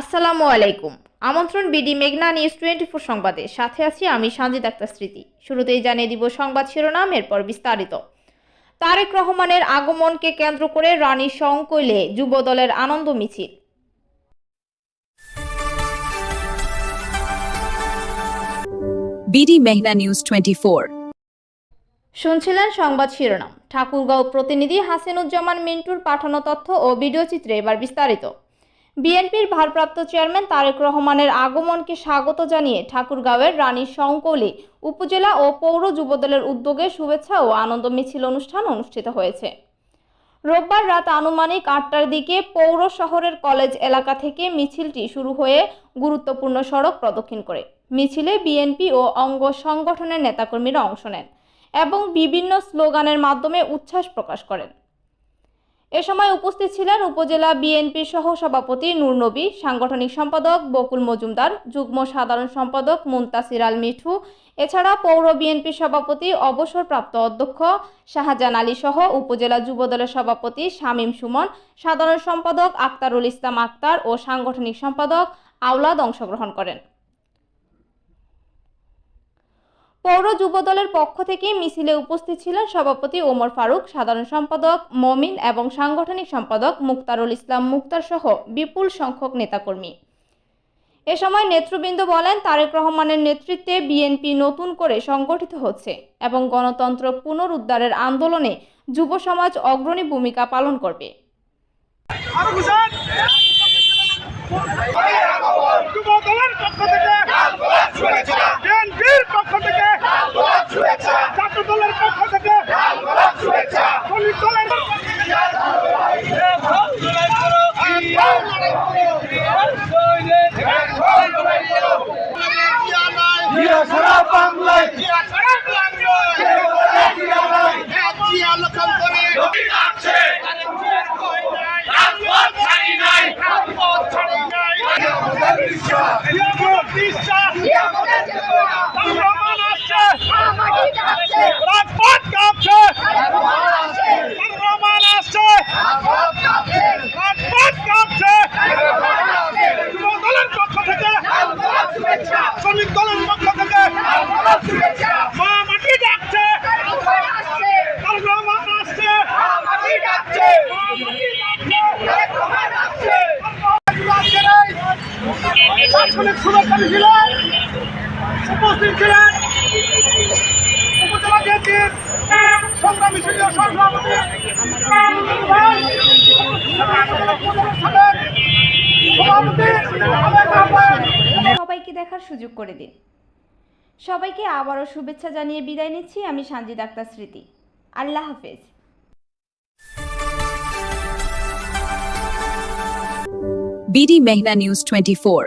আসসালামু আলাইকুম। আমন্ত্রণ বিডি মেঘনা নিউজ টোয়েন্টি ফোর সংবাদে। সাথে আছি আমি সঞ্জিত আক্তার স্মৃতি। শুরুতেই জানিয়ে দিব সংবাদ শিরোনাম এরপর বিস্তারিত। তারেক রহমানের আগমনকে কেন্দ্র করে রানী সংকৈলে যুব দলের আনন্দ মিছিল। BD Mehna news twenty four শুনছিলেন সংবাদ শিরোনাম। ঠাকুরগাঁও প্রতিনিধি হাসিনুজ্জামান মিন্টুর পাঠানো তথ্য ও ভিডিও চিত্রে এবার বিস্তারিত। বিএনপির ভারপ্রাপ্ত চেয়ারম্যান তারেক রহমানের আগমনকে স্বাগত জানিয়ে ঠাকুরগাঁওয়ের রানী শঙ্কলি উপজেলা ও পৌর যুবদলের উদ্যোগে শুভেচ্ছা ও আনন্দ মিছিল অনুষ্ঠান অনুষ্ঠিত হয়েছে। রোববার রাত আনুমানিক আটটার দিকে পৌর শহরের কলেজ এলাকা থেকে মিছিলটি শুরু হয়ে গুরুত্বপূর্ণ সড়ক প্রদক্ষিণ করে। মিছিলে বিএনপি ও অঙ্গ সংগঠনের নেতাকর্মীরা অংশ নেন এবং বিভিন্ন স্লোগানের মাধ্যমে উচ্ছ্বাস প্রকাশ করেন। এ সময় উপস্থিত ছিলেন উপজেলা বিএনপির সহ সভাপতি নূরনবী, সাংগঠনিক সম্পাদক বকুল মজুমদার, যুগ্ম সাধারণ সম্পাদক মুন্তাসির আল মিঠু, এছাড়া পৌর বিএনপির সভাপতি, অবসরপ্রাপ্ত অধ্যক্ষ শাহজাহান আলী সহ উপজেলা যুবদলের সভাপতি শামীম সুমন, সাধারণ সম্পাদক আক্তারুল ইসলাম আক্তার ও সাংগঠনিক সম্পাদক আওলাদ অংশগ্রহণ করেন। পৌর যুবদলের পক্ষ থেকে মিছিলে উপস্থিত ছিলেন সভাপতি ওমর ফারুক, সাধারণ সম্পাদক মমিন এবং সাংগঠনিক সম্পাদক মুক্তারুল ইসলাম মুক্তার সহ বিপুল সংখ্যক নেতাকর্মী। এ সময় নেতৃবৃন্দ বলেন, তারেক রহমানের নেতৃত্বে বিএনপি নতুন করে সংগঠিত হচ্ছে এবং গণতন্ত্র পুনরুদ্ধারের আন্দোলনে যুব সমাজ অগ্রণী ভূমিকা পালন করবে আরও ঘুষান যুবদলের পক্ষ থেকে বিএনপির পক্ষ থেকে ছাত্র দলের পক্ষ থেকে শ্রমিক দলের সারা বাংলায় রাজপথ তাৎক্ষণিক শুভেচ্ছা ছিলেন উপস্থিত ছিলেন উপজেলা বিএনপির সংগ্রামী সিনিয়র সভাপতি সভাপতি আবেদ আহ্বায়ক সবাইকে দেখার সুযোগ করে দিন। সবাইকে আবারও শুভেচ্ছা জানিয়ে বিদায় নিচ্ছি। আমি সানজিদ আক্তার স্মৃতি। আল্লাহ হাফেজ। BD Mehna news twenty four.